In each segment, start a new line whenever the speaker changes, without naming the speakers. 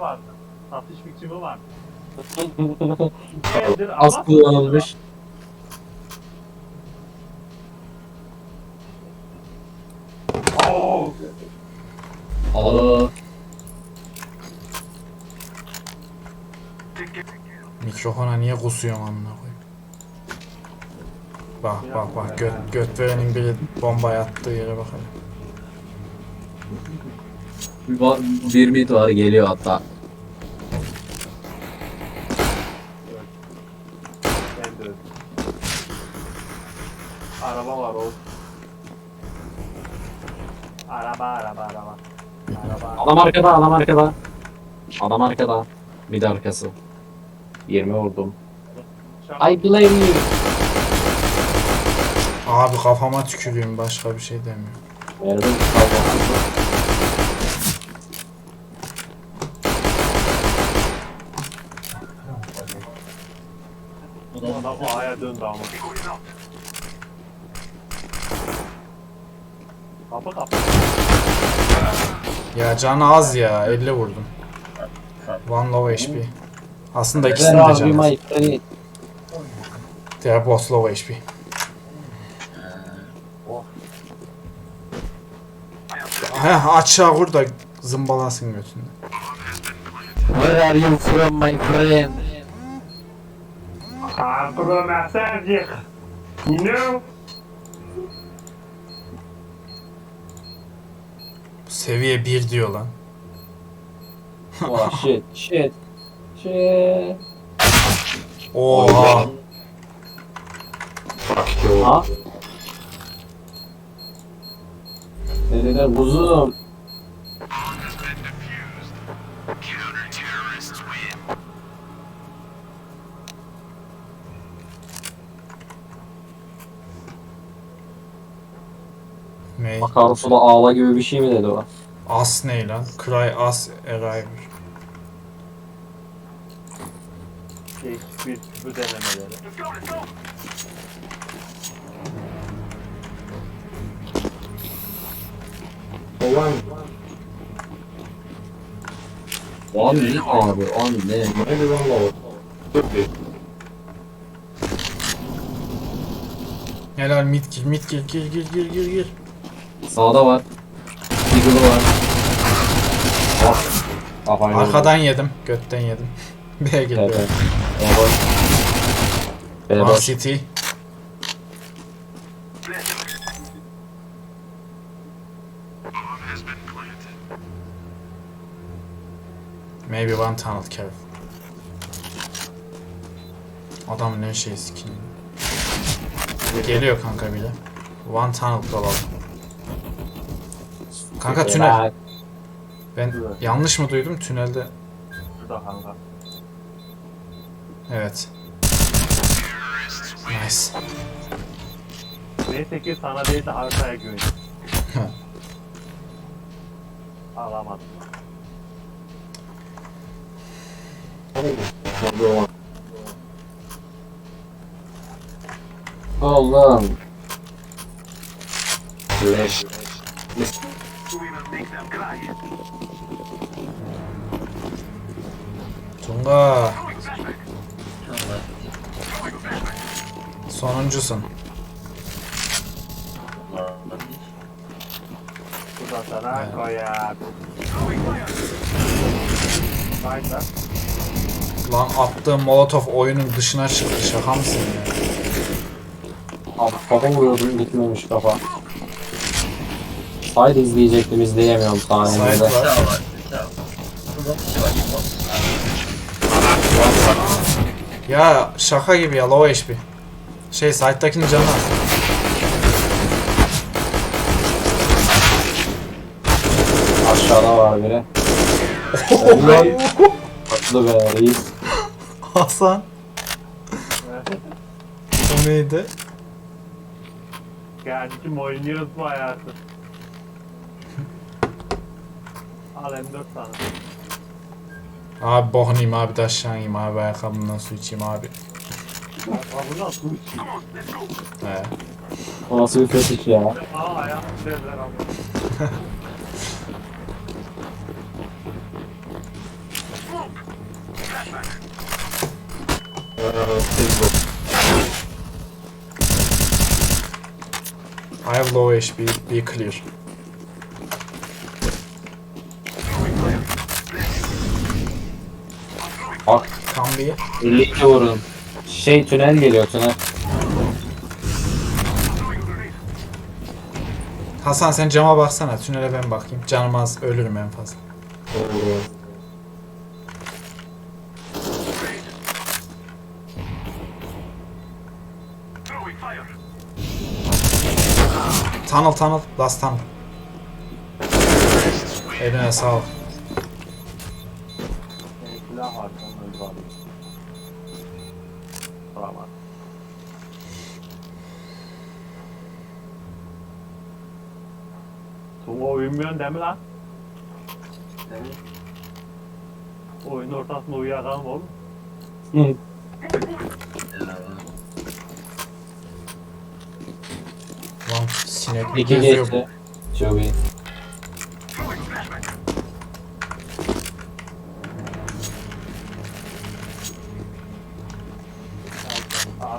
şey vardı. Satış biçimi vardı. Güzeldir ama
Az kullanılmış.
Oo!
Aa,
Mikrofona niye kusuyorsun amına koyayım? Bak bak bak göt, göt verenin biri bomba attığı yere bak hele.
bir, va- bir mid var geliyor hatta.
Araba araba araba. Araba.
Adam arkada, adam arkada. Adam arkada. Mid arkası. 20 vurdum. I blame you.
Abi kafama tükürüyorum başka bir şey demiyorum.
Verdim.
Adam A'ya döndü ama. Kapı kapı.
Ya canı az ya 50 vurdum. One low HP. Aslında ikisinin de canı az. They are both low HP. Heh aşağı vur da zımbalasın götünde.
Where are you from my friend?
I'm from Asercik. You know?
Seviye 1 diyor lan.
Oh shit, shit, shit.
Oha.
Ha? Ne dedi kuzum?
May.
Bakalım suda ağla gibi bir şey mi dedi o?
As ne lan? Cry as arriver.
Değişik bir bu denemeleri.
Lan ne abi, an ne? Ne lan o?
Helal mid gir mid gir gir gir gir gir gir.
Sağda var. Eagle'ı var. Ah. Kafayı
Arkadan yedim. Götten yedim. B
Evet.
geliyor.
B boş. B
One
boş.
city. Maybe one tunnel careful. Adam ne şey skin. Geliyor kanka bile. One tunnel dolalım. Kanka tünel. Ben yanlış mı duydum? Tünelde.
Şurada kanka.
Evet. Nice.
Neyse ki sana değil de haritaya güven. Alamadım.
Oğlum. Flash.
Tunga. Sonuncusun. Lan attığım molotof oyunun dışına çıktı. Şaka mısın ya?
Abi kafa vuruyordum gitmemiş kafa. Side izleyecektim izleyemiyorum
Sait
saniyede.
var. Ya şaka gibi ya low HP. Şey site'dakinin canı az.
Aşağıda var biri. Tatlı be reis.
Hasan. O neydi?
Kardeşim oynuyoruz bu hayatı. Al M4 sana.
Abi boknayım abi de aşağı ineyim abi ayakkabımdan su içeyim abi.
Bu nasıl uç?
He.
O nasıl bir kötü iş ya.
Aa ayağım
siz bu.
I have low HP. Be clear. Be.
52 vurun. Şey tünel geliyor tünel.
Hasan sen cama baksana. Tünele ben bakayım. Canım az. Ölürüm en fazla.
Doğru.
Tunnel tunnel. Last tunnel. Eline sağlık.
Yani silah var. Sen öldü abi. Tamam. Mi lan? Oyun ortasında uyuyakalma oğlum.
Hı.
Lan sinek
İki
geziyor
geçti. Çok iyi.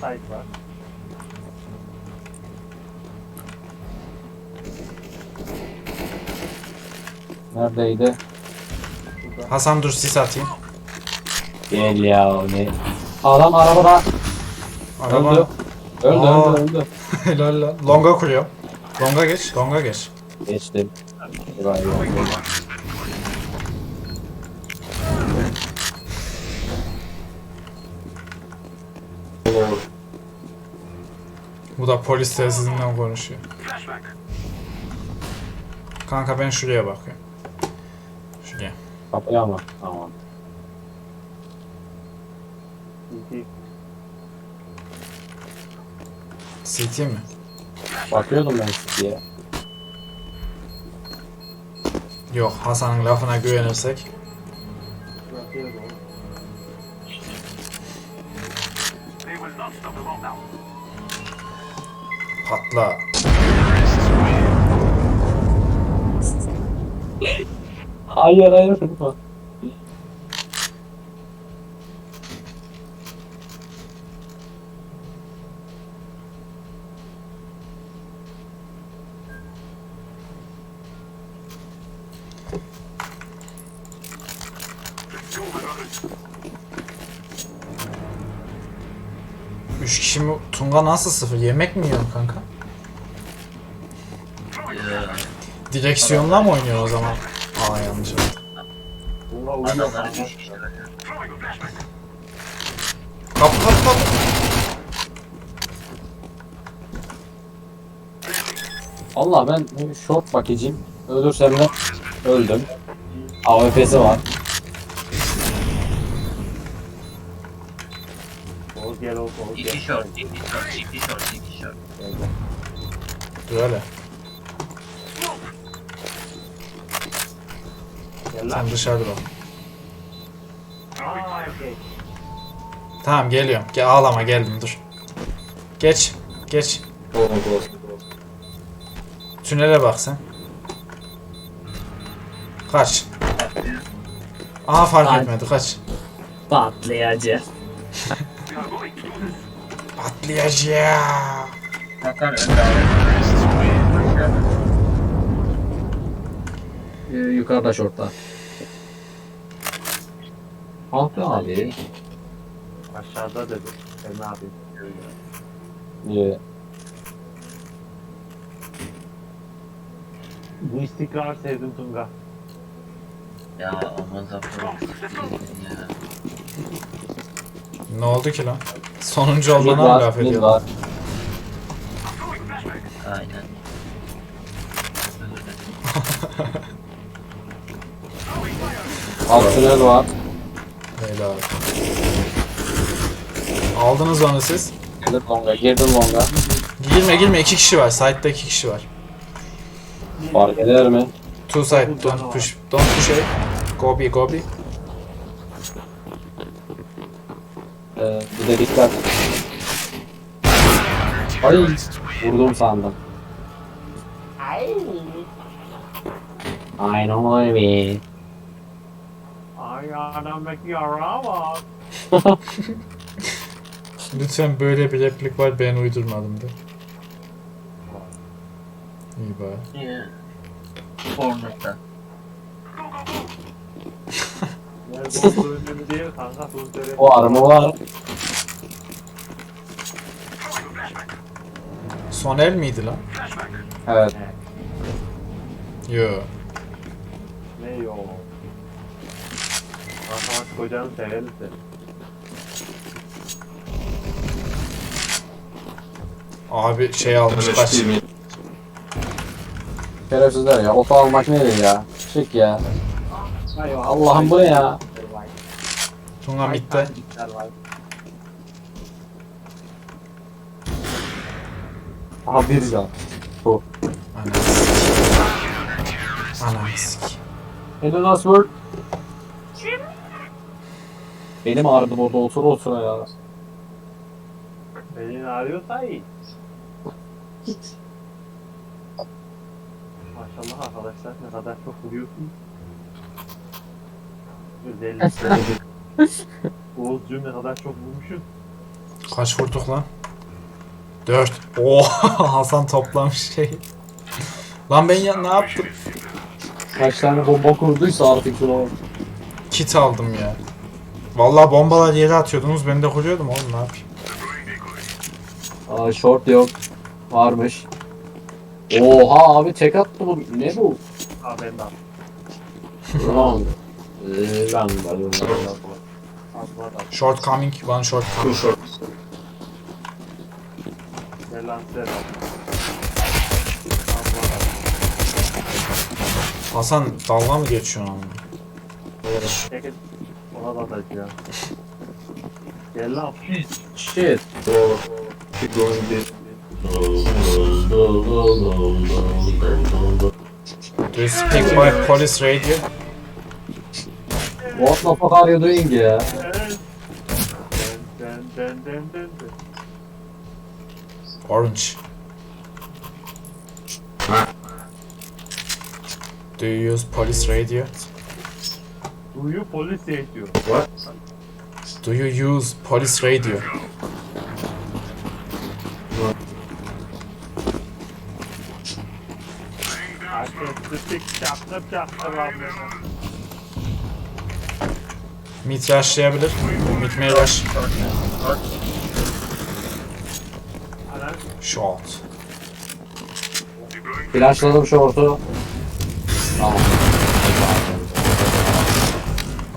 Side var.
Neredeydi?
Hasan dur sis atayım.
Gel ya ne? Adam arabada.
Araba.
Öldü. Öldü
Aa.
öldü öldü.
Helal lan. Longa kuruyor. Longa geç. Longa geç.
Geçtim. Vay vay vay.
Bu da polis telsizinden konuşuyor. Kanka ben şuraya bakıyorum.
Kapıya mı? Tamam.
CT mi?
Bakıyordum ben size.
Yok Hasan'ın lafına güvenirsek. Patla.
Hayır hayır.
Üç kişi mi? Tunga nasıl sıfır? Yemek mi yiyorsun kanka? Direksiyonla mı oynuyor o zaman? Aa yanlış oldu.
Tunga uyuyor kanka.
Kap kap kap.
Allah ben short bakacağım. Ölürsem de öldüm. AWP'si var.
Oğuz gel Oğuz. Oğuz
İki short, iki short, iki short, iki short.
Gel,
Sen dışarıda bak.
Okey.
Tamam geliyorum. Gel ağlama geldim dur. Geç. Geç. Tünele bak sen. Kaç. Aha fark
Kaç.
etmedi kaç.
Patlayacak.
Atlayacağım.
Bakar önde abi.
Ee, yukarıda shortta. Be abi.
Aşağıda dedi. Ben ne yapayım?
Ee,
Bu istikrar sevdim Tunga.
Ya aman zafer ya.
Ne oldu ki lan? Sonuncu olduğuna mı laf
mid
ediyor?
var.
Aynen.
Alt tünel var.
Abi. Aldınız onu siz.
Girdim longa, girdim longa.
Girme girme iki kişi var. Side'da iki kişi var.
Fark eder mi?
Two side. Don't push. Don't push A. Go B. Go B.
Ee, bir de dikkat. Ay, vurdum sandım. Aynen öyle.
I Ay anamdaki yarağa bak.
Lütfen böyle bir replik var ben uydurmadım de. İyi bari.
Kanka. Tuğçe'nin-
O arma var.
Son el miydi lan?
Evet.
Yo.
Kocanı severim seni.
Abi şey almış kaç.
Şerefsizler ya. Oto almak nedir ya? Şık ya. Allah'ım bu ne ya?
Tunga mitte.
Aha bir can. Bu.
Ananı sik. Ananı sik.
Benim ağrıdım orada otur otur ya.
Beni arıyorsa iyi. Maşallah arkadaşlar ne kadar çok vuruyorsun. Özellikle Oğuzcuğum ne kadar çok vurmuşsun.
Kaç vurduk lan? 4. Oha Hasan toplamış şey. Lan ben ya ne yaptım?
Kaç tane bomba kurduysa artık şuna.
Kit aldım ya. Vallahi bombalar yere atıyordunuz ben de kuruyordum oğlum ne yapayım?
Aa short yok. Varmış. Oha abi tek attı bu. Ne bu?
Ha ben de attım.
Lan. Ee.
Atma da.
Short coming, one short coming.
Ben attım. Da.
Hasan dalga mı geçiyorsun?
Çekil. Gel lan.
Shit.
Do you speak my police radio?
What the fuck are you doing ya?
Den den den den den den.
Do you police radio?
Eğitiyor.
Do you use police radio?
Artistik çaktır çaktır lan beni.
Mid rushlayabilir. Mid may rush. Short.
Flashladım short'u. Tamam.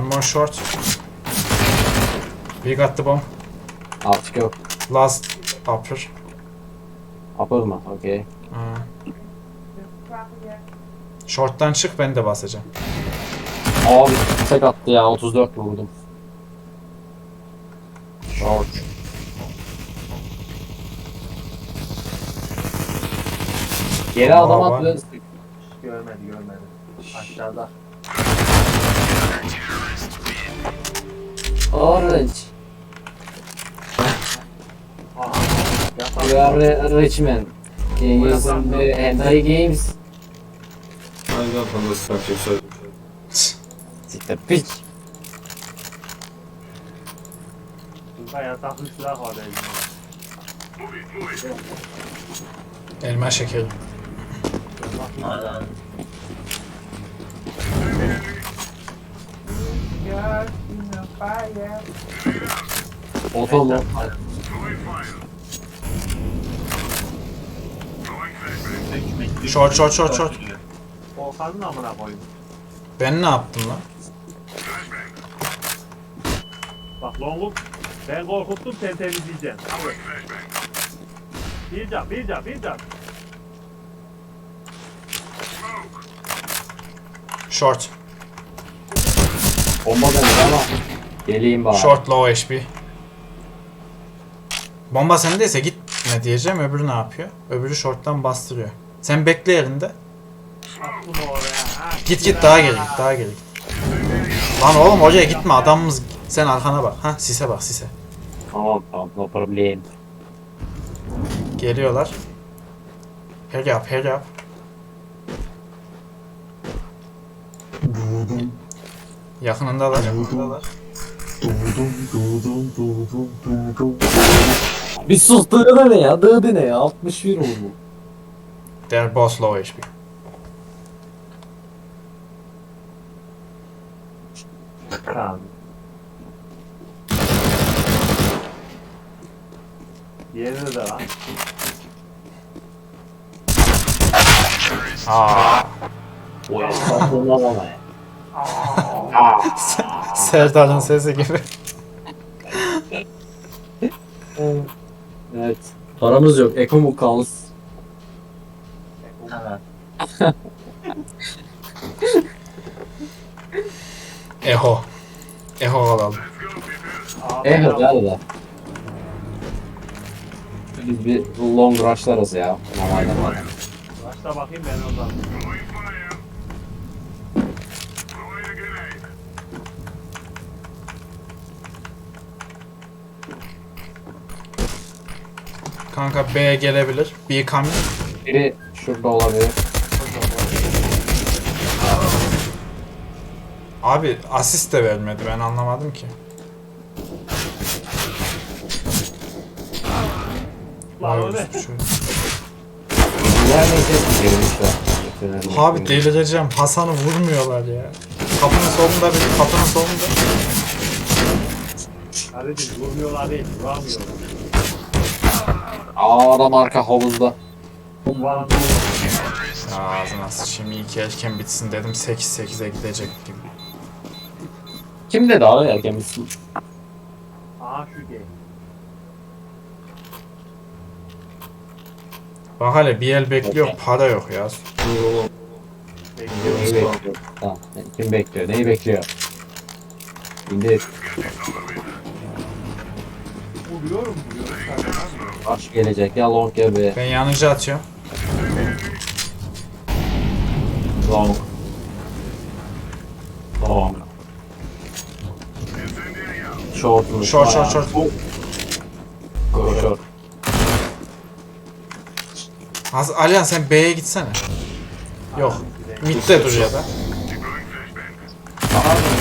One more short. We got the bomb.
Artık yok.
Last upper.
Upper mı? Okey.
Ha. Short'tan çık ben de basacağım.
Abi tek attı ya 34 vurdum. Short. Geri
Aa,
adam
var.
attı.
görmedi görmedi. Aşağıda.
Orange. You are a rich man. In the hentai games.
I don't understand you, so
Siktir piç.
Burada yataklı silah var elimde.
Elma şekeri.
Adam.
Oto mu?
Short, short, short, short.
Volkan'ın amına koyayım.
Ben ne yaptım lan?
Bak longu ben korkuttum sen temizleyeceksin. Bir can bir can bir can.
Short.
Bomba denedi ama. Geleyim bari.
Short low HP. Bomba sendeyse gitme diyeceğim. Öbürü ne yapıyor? Öbürü short'tan bastırıyor. Sen bekle yerinde. Git git daha geri git daha geri git. Lan oğlum oraya gitme adamımız. Sen arkana bak. Ha sise bak sise.
Tamam tamam no problem.
Geliyorlar. Hurry up hurry up. Yakınındalar.
Bir sus dığı ne ya? Dığı ne ya? 61 oldu.
They're both low HP.
Tamam. Diğerini de lan.
Aa.
O ya. Saçmalama ya.
Serdar'ın sesi gibi.
Evet. Paramız yok. Eko kalız.
Tamam.
Eho. Eho alalım.
Hadi da. Biz bir long rushlarız ya. Normalde.
Başla bakayım ben o
Kanka B gelebilir. B coming.
Biri şurada olabilir.
Abi asist de vermedi ben anlamadım ki.
Lan
Vay orospu çocuğu.
Diğer neyse girmişler.
Abi delireceğim. Hasan'ı vurmuyorlar ya. Kapının solunda bir kapının solunda.
Kardeşim vurmuyorlar değil, vuramıyorlar.
Aa adam arka havuzda.
Ağzına sıçayım iyi ki erken bitsin dedim 8-8'e gidecek gibi.
Kim dedi abi erken bitsin?
Aha şu gay.
Bak hele bir el bekliyor para yok ya.
Neyi bekliyor? Tamam. Kim bekliyor? Neyi bekliyor? İndir.
Vuruyorum, vuruyorum. Sen
Baş gelecek ya long ya be.
Ben yanıcı atıyorum.
Long. Long. Short?
Short short short.
Go short.
Has Alihan sen B'ye gitsene. Yok. Mid'de dur ya da.
Almış.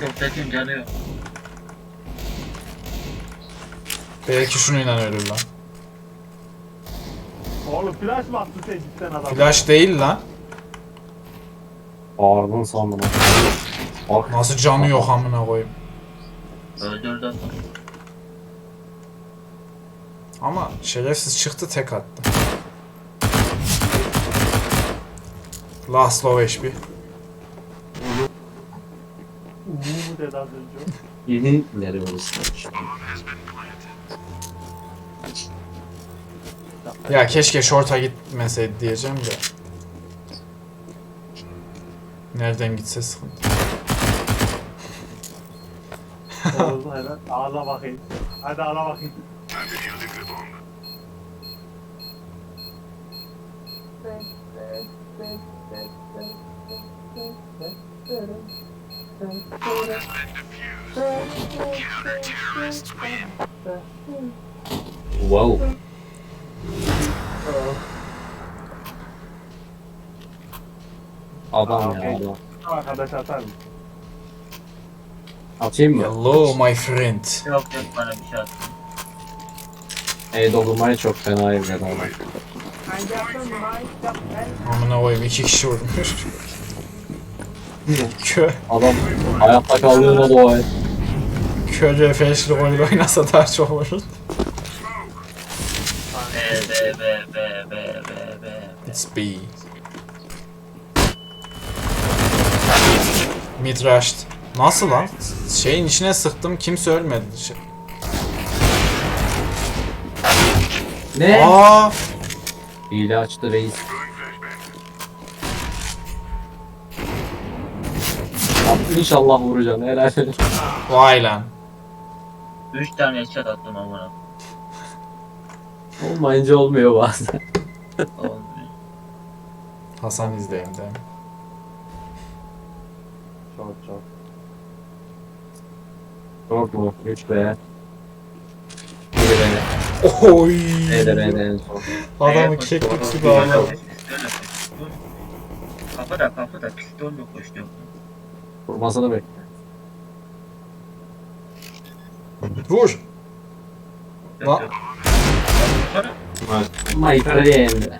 Sohbetin canı yok.
Belki şununla ölür lan.
Oğlum flash mı attı sen cidden adam?
Flash değil lan.
Ağırdın sandım. Bak
Nasıl canı yok amına koyayım.
Adamı.
Ama şerefsiz çıktı tek attı. Last low HP.
Uuu dedi az önce.
yeni nereye olursun?
Ya keşke short'a gitmeseydi diyeceğim de. Nereden gitse sıkıntı.
Oğlum hemen ağza bakayım. Hadi ağza bakayım.
Wow. Adam
Aa,
ya adam.
Arkadaş atar mı?
Atayım mı?
Hello my friend.
Yok yok bana bir şey attı.
E doldurmayı çok fena evledi adam.
Amına koyayım iki kişi vurmuş. Kö,
Adam hayatta kaldığına dua et.
Kö refreshli oyun oynasa daha çok vurur.
B B B B B B B.
It's B. Mid rushed. Nasıl lan? Şeyin içine sıktım kimse ölmedi. Şey-
Ne?
Aa!
Hile açtı reis. İnşallah vuracaksın helal.
Vay lan.
3 tane headshot attım amına.
Olmayınca olmuyor bazen.
Olmuyor.
Hasan izleyeyim de.
Çok çok. Çok mu? 3 be. 1 be.
Oy!
B de B de en son.
Adamı keklik gibi.
Şöyle. Kapıda kapıda pistolle koştu.
Vurmasını bekle.
Vur. Va-.
My friend.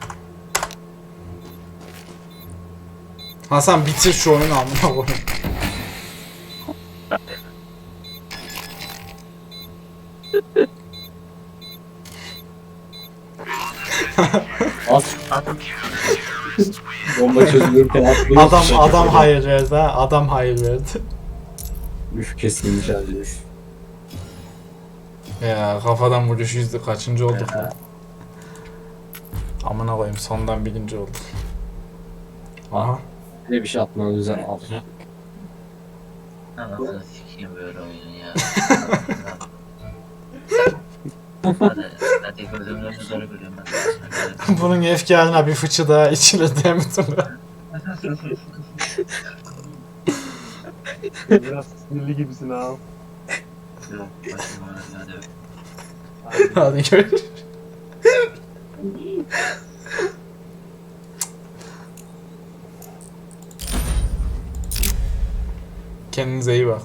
Hasan bitir şu oyunu amına koyayım.
Az. Bomba çözülürken atlıyor.
Adam adam hayır verdi ha. Adam hayır verdi.
Üf kesilmiş halde üf.
Ya kafadan vuruş yüzde kaçıncı olduk lan? Amına koyayım sondan birinci olduk. Aha.
Ne bir şey atmanı güzel al.
Anasını sikeyim böyle oyunu ya. hadi, hadi gözümün önünde görüyorum ben.
Bunun efkarına bir fıçı daha değil mi Tuna?
Biraz sinirli gibisin ha.
Yok, başım ağrıyor, hadi.
Hadi. Kendinize iyi bak.